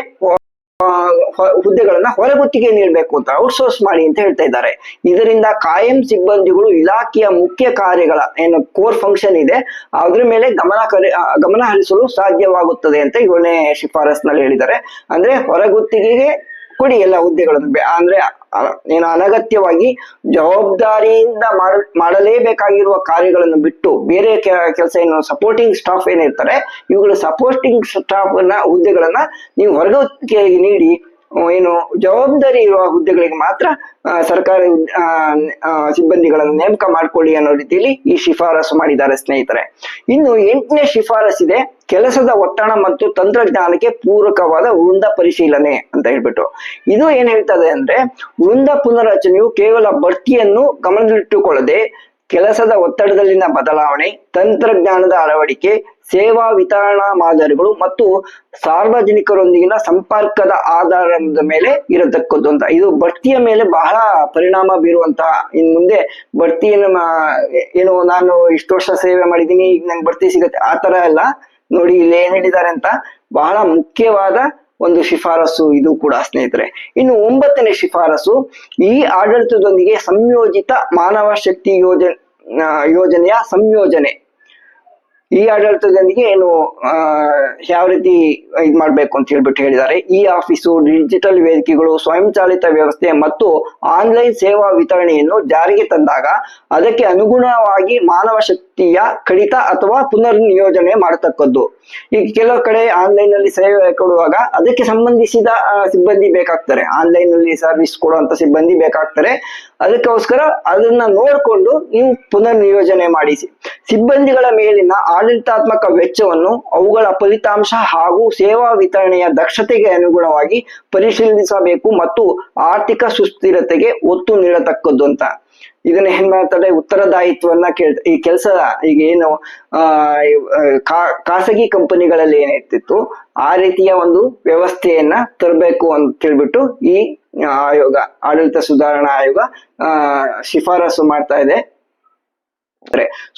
ಹುದ್ದೆಗಳನ್ನ ಹೊರಗುತ್ತಿಗೆ ನೀಡಬೇಕು ಅಂತ ಔಟ್ಸೋರ್ಸ್ ಮಾಡಿ ಅಂತ ಹೇಳ್ತಾ ಇದ್ದಾರೆ. ಇದರಿಂದ ಕಾಯಂ ಸಿಬ್ಬಂದಿಗಳು ಇಲಾಖೆಯ ಮುಖ್ಯ ಕಾರ್ಯಗಳ ಏನು ಕೋರ್ ಫಂಕ್ಷನ್ ಇದೆ, ಅದ್ರ ಮೇಲೆ ಗಮನ ಗಮನ ಹರಿಸಲು ಸಾಧ್ಯವಾಗುತ್ತದೆ ಅಂತ ಏಳನೇ ಶಿಫಾರಸ್ನಲ್ಲಿ ಹೇಳಿದ್ದಾರೆ. ಅಂದ್ರೆ ಹೊರಗುತ್ತಿಗೆಗೆ ಕೊಡಿ ಎಲ್ಲ ಹುದ್ದೆಗಳನ್ನು. ಅಂದ್ರೆ ಏನು ಅನಗತ್ಯವಾಗಿ ಜವಾಬ್ದಾರಿಯಿಂದ ಮಾಡ, ಮಾಡಲೇಬೇಕಾಗಿರುವ ಕಾರ್ಯಗಳನ್ನು ಬಿಟ್ಟು ಬೇರೆ ಕೆಲಸ ಏನು ಸಪೋರ್ಟಿಂಗ್ ಸ್ಟಾಫ್ ಏನಿರ್ತಾರೆ, ಇವುಗಳ ಸಪೋರ್ಟಿಂಗ್ ಸ್ಟಾಫ್ ಹುದ್ದೆಗಳನ್ನ ನೀವು ವರ್ಗಕ್ಕೆ ನೀಡಿ ಏನು ಜವಾಬ್ದಾರಿ ಇರುವ ಹುದ್ದೆಗಳಿಗೆ ಮಾತ್ರ ಸರ್ಕಾರಿ ಸಿಬ್ಬಂದಿಗಳನ್ನು ನೇಮಕ ಮಾಡ್ಕೊಳ್ಳಿ ಅನ್ನೋ ರೀತಿಯಲ್ಲಿ ಈ ಶಿಫಾರಸು ಮಾಡಿದ್ದಾರೆ ಸ್ನೇಹಿತರೆ. ಇನ್ನು ಎಂಟನೇ ಶಿಫಾರಸ್ಸಿದೆ ಕೆಲಸದ ಒತ್ತಡ ಮತ್ತು ತಂತ್ರಜ್ಞಾನಕ್ಕೆ ಪೂರಕವಾದ ವೃಂದ ಪರಿಶೀಲನೆ ಅಂತ ಹೇಳ್ಬಿಟ್ಟು. ಇದು ಏನ್ ಹೇಳ್ತದೆ ಅಂದ್ರೆ, ವೃಂದ ಪುನರಚನೆಯು ಕೇವಲ ಬಡ್ತಿಯನ್ನು ಗಮನದಲ್ಲಿಟ್ಟುಕೊಳ್ಳದೆ, ಕೆಲಸದ ಒತ್ತಡದಲ್ಲಿನ ಬದಲಾವಣೆ, ತಂತ್ರಜ್ಞಾನದ ಅಳವಡಿಕೆ ಸೇವಾ ವಿತರಣಾ ಮಾದರಿಗಳು ಮತ್ತು ಸಾರ್ವಜನಿಕರೊಂದಿಗಿನ ಸಂಪರ್ಕದ ಆಧಾರದ ಮೇಲೆ ಇರತಕ್ಕದ್ದು ಅಂತ. ಇದು ಬಡ್ತಿಯ ಮೇಲೆ ಬಹಳ ಪರಿಣಾಮ ಬೀರುವಂತಹ ಇನ್ ಮುಂದೆ ಬಡ್ತಿಯನ್ನು ಏನು ನಾನು ಇಷ್ಟು ವರ್ಷ ಸೇವೆ ಮಾಡಿದ್ದೀನಿ, ಈಗ ನಂಗೆ ಬಡ್ತಿ ಸಿಗುತ್ತೆ, ಆ ತರ ಎಲ್ಲ ನೋಡಿ ಇಲ್ಲಿ ಏನ್ ಹೇಳಿದ್ದಾರೆ ಅಂತ ಬಹಳ ಮುಖ್ಯವಾದ ಒಂದು ಶಿಫಾರಸು ಇದು ಕೂಡ ಸ್ನೇಹಿತರೆ. ಇನ್ನು ಒಂಬತ್ತನೇ ಶಿಫಾರಸು, ಈ ಆಡಳಿತದೊಂದಿಗೆ ಸಂಯೋಜಿತ ಮಾನವ ಶಕ್ತಿ ಯೋಜನೆ ಯೋಜನೆಯ ಸಂಯೋಜನೆ. ಈ ಆಡಳಿತದೊಂದಿಗೆ ಏನು ಯಾವ ರೀತಿ ಇದ್ ಮಾಡ್ಬೇಕು ಅಂತ ಹೇಳ್ಬಿಟ್ಟು ಹೇಳಿದ್ದಾರೆ. ಈ ಆಫೀಸು, ಡಿಜಿಟಲ್ ವೇದಿಕೆಗಳು, ಸ್ವಯಂಚಾಲಿತ ವ್ಯವಸ್ಥೆ ಮತ್ತು ಆನ್ಲೈನ್ ಸೇವಾ ವಿತರಣೆಯನ್ನು ಜಾರಿಗೆ ತಂದಾಗ ಅದಕ್ಕೆ ಅನುಗುಣವಾಗಿ ಮಾನವ ಶಕ್ತಿಯ ಕಡಿತ ಅಥವಾ ಪುನರ್ ನಿಯೋಜನೆ ಮಾಡತಕ್ಕದ್ದು. ಈಗ ಕೆಲವು ಕಡೆ ಆನ್ಲೈನ್ನಲ್ಲಿ ಸೇವೆ ಕೊಡುವಾಗ ಅದಕ್ಕೆ ಸಂಬಂಧಿಸಿದ ಸಿಬ್ಬಂದಿ ಬೇಕಾಗ್ತಾರೆ. ಆನ್ಲೈನ್ನಲ್ಲಿ ಸರ್ವಿಸ್ ಕೊಡುವಂತ ಸಿಬ್ಬಂದಿ ಬೇಕಾಗ್ತಾರೆ. ಅದಕ್ಕೋಸ್ಕರ ಅದನ್ನ ನೋಡ್ಕೊಂಡು ನೀವು ಪುನರ್ ನಿಯೋಜನೆ ಮಾಡಿಸಿ. ಸಿಬ್ಬಂದಿಗಳ ಮೇಲಿನ ಆಡಳಿತಾತ್ಮಕ ವೆಚ್ಚವನ್ನು ಅವುಗಳ ಫಲಿತಾಂಶ ಹಾಗೂ ಸೇವಾ ವಿತರಣೆಯ ದಕ್ಷತೆಗೆ ಅನುಗುಣವಾಗಿ ಪರಿಶೀಲಿಸಬೇಕು ಮತ್ತು ಆರ್ಥಿಕ ಸುಸ್ಥಿರತೆಗೆ ಒತ್ತು ನೀಡತಕ್ಕದ್ದು ಅಂತ. ಇದನ್ನ ಏನ್ ಮಾಡ್ತಾರೆ ಉತ್ತರದಾಯಿತ್ವನ್ನ ಕೇಳ್, ಈ ಕೆಲಸ ಈಗ ಏನು, ಆ ಖಾಸಗಿ ಕಂಪನಿಗಳಲ್ಲಿ ಏನಿರ್ತಿತ್ತು, ಆ ರೀತಿಯ ಒಂದು ವ್ಯವಸ್ಥೆಯನ್ನ ತರಬೇಕು ಅಂತ ಹೇಳ್ಬಿಟ್ಟು ಈ ಆಯೋಗ, ಆಡಳಿತ ಸುಧಾರಣಾ ಆಯೋಗ, ಆ, ಶಿಫಾರಸು ಮಾಡ್ತಾ ಇದೆ.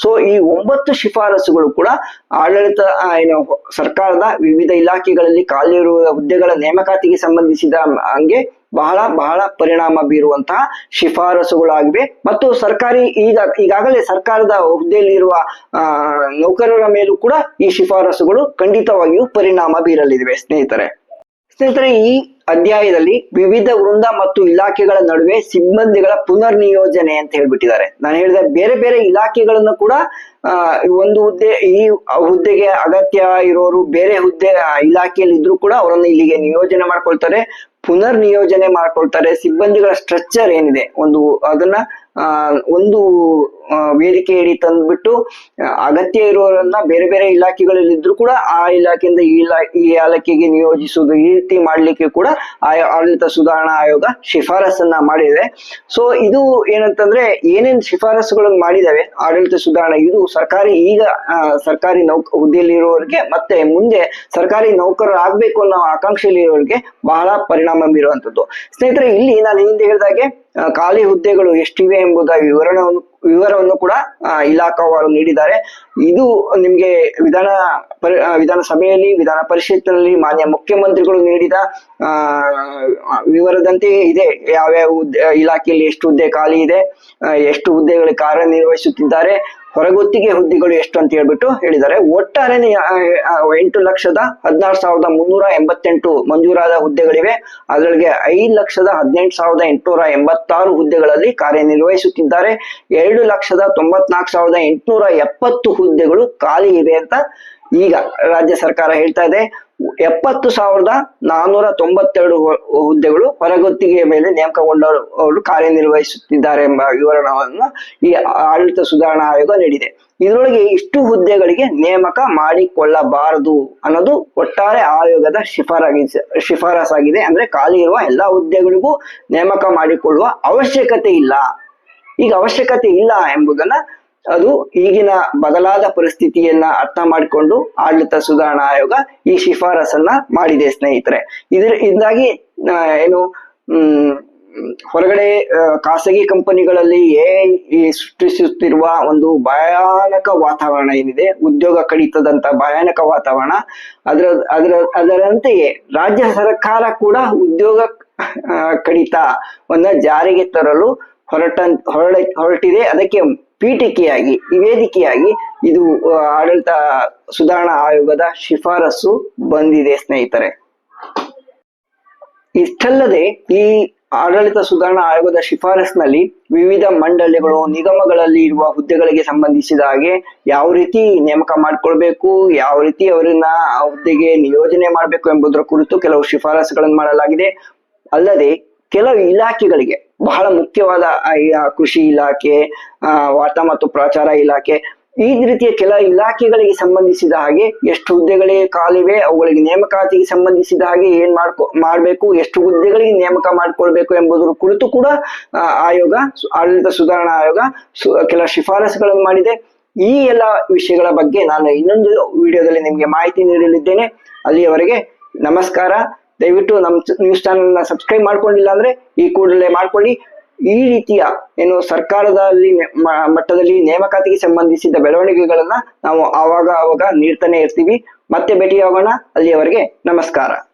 ಸೊ ಈ ಒಂಬತ್ತು ಶಿಫಾರಸುಗಳು ಕೂಡ ಆಡಳಿತ ಏನು, ಸರ್ಕಾರದ ವಿವಿಧ ಇಲಾಖೆಗಳಲ್ಲಿ ಖಾಲಿ ಇರುವ ಹುದ್ದೆಗಳ ನೇಮಕಾತಿಗೆ ಸಂಬಂಧಿಸಿದ ಹಂಗೆ ಬಹಳ ಬಹಳ ಪರಿಣಾಮ ಬೀರುವಂತಹ ಶಿಫಾರಸುಗಳಾಗಿವೆ. ಮತ್ತು ಸರ್ಕಾರಿ ಈಗ ಈಗಾಗಲೇ ಸರ್ಕಾರದ ಹುದ್ದೆಯಲ್ಲಿರುವ ನೌಕರರ ಮೇಲೂ ಕೂಡ ಈ ಶಿಫಾರಸುಗಳು ಖಂಡಿತವಾಗಿಯೂ ಪರಿಣಾಮ ಬೀರಲಿವೆ. ಸ್ನೇಹಿತರೆ ಸ್ನೇಹಿತರೆ, ಈ ಅಧ್ಯಾಯದಲ್ಲಿ ವಿವಿಧ ವೃಂದ ಮತ್ತು ಇಲಾಖೆಗಳ ನಡುವೆ ಸಿಬ್ಬಂದಿಗಳ ಪುನರ್ ನಿಯೋಜನೆ ಅಂತ ಹೇಳ್ಬಿಟ್ಟಿದ್ದಾರೆ. ನಾನು ಹೇಳಿದ ಬೇರೆ ಬೇರೆ ಇಲಾಖೆಗಳನ್ನು ಕೂಡ ಒಂದು ಹುದ್ದೆ, ಈ ಹುದ್ದೆಗೆ ಅಗತ್ಯ ಇರೋರು ಬೇರೆ ಹುದ್ದೆ ಇಲಾಖೆಯಲ್ಲಿ ಇದ್ರೂ ಕೂಡ ಅವರನ್ನು ಇಲ್ಲಿಗೆ ನಿಯೋಜನೆ ಮಾಡ್ಕೊಳ್ತಾರೆ ಪುನರ್ ನಿಯೋಜನೆ ಮಾಡ್ಕೊಳ್ತಾರೆ. ಸಿಬ್ಬಂದಿಗಳ ಸ್ಟ್ರಕ್ಚರ್ ಏನಿದೆ? ಒಂದು, ಅದನ್ನ ಒಂದು ಆ, ವೇದಿಕೆಯಡಿ ತಂದ್ಬಿಟ್ಟು ಅಗತ್ಯ ಇರುವವರನ್ನ ಬೇರೆ ಬೇರೆ ಇಲಾಖೆಗಳಲ್ಲಿ ಇದ್ರು ಕೂಡ ಆ ಇಲಾಖೆಯಿಂದ ಈ ಇಲಾ ಈ ಇಲಾಖೆಗೆ ನಿಯೋಜಿಸುವುದು ಈ ರೀತಿ ಮಾಡ್ಲಿಕ್ಕೆ ಕೂಡ ಆಡಳಿತ ಸುಧಾರಣಾ ಆಯೋಗ ಶಿಫಾರಸನ್ನ ಮಾಡಿದೆ. ಸೊ ಇದು ಏನಂತಂದ್ರೆ ಏನೇನ್ ಶಿಫಾರಸುಗಳನ್ನು ಮಾಡಿದಾವೆ ಆಡಳಿತ ಸುಧಾರಣೆ ಇದು ಸರ್ಕಾರಿ ಈಗ ಸರ್ಕಾರಿ ನೌಕ ಹುದ್ದೆಯಲ್ಲಿರುವವರಿಗೆ ಮತ್ತೆ ಮುಂದೆ ಸರ್ಕಾರಿ ನೌಕರರಾಗಬೇಕು ಅನ್ನೋ ಆಕಾಂಕ್ಷೆಯಲ್ಲಿರೋರಿಗೆ ಬಹಳ ಪರಿಣಾಮ ಬೀರುವಂತದ್ದು ಸ್ನೇಹಿತರೆ ಇಲ್ಲಿ ನಾನು ಹಿಂದೆ ಹೇಳಿದಾಗೆ ಖಾಲಿ ಹುದ್ದೆಗಳು ಎಷ್ಟಿವೆ ಎಂಬುದಾಗಿ ವಿವರಣವನ್ನು ವಿವರವನ್ನು ಕೂಡ ಇಲಾಖಾವರು ನೀಡಿದ್ದಾರೆ. ಇದು ನಿಮ್ಗೆ ವಿಧಾನ ವಿಧಾನಸಭೆಯಲ್ಲಿ, ವಿಧಾನ ಪರಿಷತ್ನಲ್ಲಿ ಮಾನ್ಯ ಮುಖ್ಯಮಂತ್ರಿಗಳು ನೀಡಿದ ವಿವರದಂತೆಯೇ ಇದೆ. ಯಾವ್ಯಾವ ಇಲಾಖೆಯಲ್ಲಿ ಎಷ್ಟು ಹುದ್ದೆ ಖಾಲಿ ಇದೆ ಎಷ್ಟು ಹುದ್ದೆಗಳು ಕಾರ್ಯನಿರ್ವಹಿಸುತ್ತಿದ್ದಾರೆ ಹೊರಗುತ್ತಿಗೆ ಹುದ್ದೆಗಳು ಎಷ್ಟು ಅಂತ ಹೇಳ್ಬಿಟ್ಟು ಹೇಳಿದ್ದಾರೆ. ಒಟ್ಟಾರೆ ಎಂಟು ಲಕ್ಷದ ಹದಿನಾರು ಸಾವಿರದ ಮುನ್ನೂರ ಎಂಬತ್ತೆಂಟು ಮಂಜೂರಾದ ಹುದ್ದೆಗಳಿವೆ. ಅದರೊಳಗೆ ಐದು ಲಕ್ಷದ ಹದಿನೆಂಟು ಸಾವಿರದ ಎಂಟುನೂರ ಎಂಬತ್ತಾರು ಹುದ್ದೆಗಳಲ್ಲಿ ಕಾರ್ಯನಿರ್ವಹಿಸುತ್ತಿದ್ದಾರೆ. ಎರಡು ಲಕ್ಷದ ತೊಂಬತ್ನಾಲ್ಕು ಸಾವಿರದ ಎಂಟುನೂರ ಎಪ್ಪತ್ತು ಹುದ್ದೆಗಳು ಖಾಲಿ ಇವೆ ಅಂತ ಈಗ ರಾಜ್ಯ ಸರ್ಕಾರ ಹೇಳ್ತಾ ಇದೆ. ಎಪ್ಪತ್ತು ಸಾವಿರದ ನಾನೂರ ತೊಂಬತ್ತೆರಡು ಹುದ್ದೆಗಳು ಹೊರಗುತ್ತಿಗೆಯ ಮೇಲೆ ನೇಮಕಗೊಂಡವರು ಅವರು ಕಾರ್ಯನಿರ್ವಹಿಸುತ್ತಿದ್ದಾರೆ ಎಂಬ ವಿವರಣವನ್ನು ಈ ಆಡಳಿತ ಸುಧಾರಣಾ ಆಯೋಗ ನೀಡಿದೆ. ಇದರೊಳಗೆ ಇಷ್ಟು ಹುದ್ದೆಗಳಿಗೆ ನೇಮಕ ಮಾಡಿಕೊಳ್ಳಬಾರದು ಅನ್ನೋದು ಒಟ್ಟಾರೆ ಆಯೋಗದ ಶಿಫಾರಾಗಿ ಶಿಫಾರಸಾಗಿದೆ. ಅಂದ್ರೆ ಖಾಲಿ ಇರುವ ಎಲ್ಲಾ ಹುದ್ದೆಗಳಿಗೂ ನೇಮಕ ಮಾಡಿಕೊಳ್ಳುವ ಅವಶ್ಯಕತೆ ಇಲ್ಲ. ಈಗ ಅವಶ್ಯಕತೆ ಇಲ್ಲ ಎಂಬುದನ್ನ ಅದು ಈಗಿನ ಬದಲಾದ ಪರಿಸ್ಥಿತಿಯನ್ನ ಅರ್ಥ ಮಾಡಿಕೊಂಡು ಆಡಳಿತ ಸುಧಾರಣಾ ಆಯೋಗ ಈ ಶಿಫಾರಸನ್ನ ಮಾಡಿದೆ ಸ್ನೇಹಿತರೆ. ಇದ್ರ ಇದಾಗಿ ಏನು, ಹ್ಮ್, ಹೊರಗಡೆ ಖಾಸಗಿ ಕಂಪನಿಗಳಲ್ಲಿ ಎ ಸೃಷ್ಟಿಸುತ್ತಿರುವ ಒಂದು ಭಯಾನಕ ವಾತಾವರಣ ಏನಿದೆ, ಉದ್ಯೋಗ ಕಡಿತದಂತ ಭಯಾನಕ ವಾತಾವರಣ. ಅದರ ಅದರ, ಅದರಂತೆಯೇ ರಾಜ್ಯ ಸರ್ಕಾರ ಕೂಡ ಉದ್ಯೋಗ ಕಡಿತವನ್ನ ಜಾರಿಗೆ ತರಲು ಹೊರಟ ಹೊರಟಿದೆ. ಅದಕ್ಕೆ ಪೀಠಿಕೆಯಾಗಿ, ನಿವೇದಿಕೆಯಾಗಿ ಇದು ಆಡಳಿತ ಸುಧಾರಣಾ ಆಯೋಗದ ಶಿಫಾರಸು ಬಂದಿದೆ ಸ್ನೇಹಿತರೆ. ಇಷ್ಟಲ್ಲದೆ ಈ ಆಡಳಿತ ಸುಧಾರಣಾ ಆಯೋಗದ ಶಿಫಾರಸ್ನಲ್ಲಿ ವಿವಿಧ ಮಂಡಳಿಗಳು, ನಿಗಮಗಳಲ್ಲಿ ಇರುವ ಹುದ್ದೆಗಳಿಗೆ ಸಂಬಂಧಿಸಿದ ಹಾಗೆ ಯಾವ ರೀತಿ ನೇಮಕ ಮಾಡ್ಕೊಳ್ಬೇಕು, ಯಾವ ರೀತಿ ಅವರನ್ನ ಆ ಹುದ್ದೆಗೆ ನಿಯೋಜನೆ ಮಾಡಬೇಕು ಎಂಬುದರ ಕುರಿತು ಕೆಲವು ಶಿಫಾರಸುಗಳನ್ನು ಮಾಡಲಾಗಿದೆ. ಅಲ್ಲದೆ ಕೆಲವು ಇಲಾಖೆಗಳಿಗೆ ಬಹಳ ಮುಖ್ಯವಾದ ಕೃಷಿ ಇಲಾಖೆ ಆ, ವಾರ್ತಾ ಮತ್ತು ಪ್ರಚಾರ ಇಲಾಖೆ ಈ ರೀತಿಯ ಕೆಲ ಇಲಾಖೆಗಳಿಗೆ ಸಂಬಂಧಿಸಿದ ಹಾಗೆ ಎಷ್ಟು ಹುದ್ದೆಗಳಿಗೆ ಕಾಲಿವೆ ಅವುಗಳಿಗೆ ನೇಮಕಾತಿಗೆ ಸಂಬಂಧಿಸಿದ ಹಾಗೆ ಏನ್ ಮಾಡ್ಕೊ ಮಾಡ್ಬೇಕು ಎಷ್ಟು ಹುದ್ದೆಗಳಿಗೆ ನೇಮಕ ಮಾಡ್ಕೊಳ್ಬೇಕು ಎಂಬುದರ ಕುರಿತು ಕೂಡ ಆಯೋಗ ಆಡಳಿತ ಸುಧಾರಣಾ ಆಯೋಗ ಕೆಲ ಶಿಫಾರಸುಗಳನ್ನು ಮಾಡಿದೆ. ಈ ಎಲ್ಲ ವಿಷಯಗಳ ಬಗ್ಗೆ ನಾನು ಇನ್ನೊಂದು ವಿಡಿಯೋದಲ್ಲಿ ನಿಮಗೆ ಮಾಹಿತಿ ನೀಡಲಿದ್ದೇನೆ. ಅಲ್ಲಿಯವರೆಗೆ ನಮಸ್ಕಾರ. ದಯವಿಟ್ಟು ನಮ್ಮ ನ್ಯೂಸ್ನ ಸಬ್ಸ್ಕ್ರೈಬ್ ಮಾಡ್ಕೊಂಡಿಲ್ಲ ಅಂದ್ರೆ ಈ ಕೂಡಲೇ ಮಾಡ್ಕೊಳ್ಳಿ. ಈ ರೀತಿಯ ಏನು ಸರ್ಕಾರದಲ್ಲಿ ಮಟ್ಟದಲ್ಲಿ ನೇಮಕಾತಿಗೆ ಸಂಬಂಧಿಸಿದ ಬೆಳವಣಿಗೆಗಳನ್ನ ನಾವು ಆವಾಗ ಆವಾಗ ನೀಡ್ತಾನೆ ಇರ್ತೀವಿ. ಮತ್ತೆ ಭೇಟಿಯಾಗೋಣ. ಅಲ್ಲಿಯವರೆಗೆ ನಮಸ್ಕಾರ.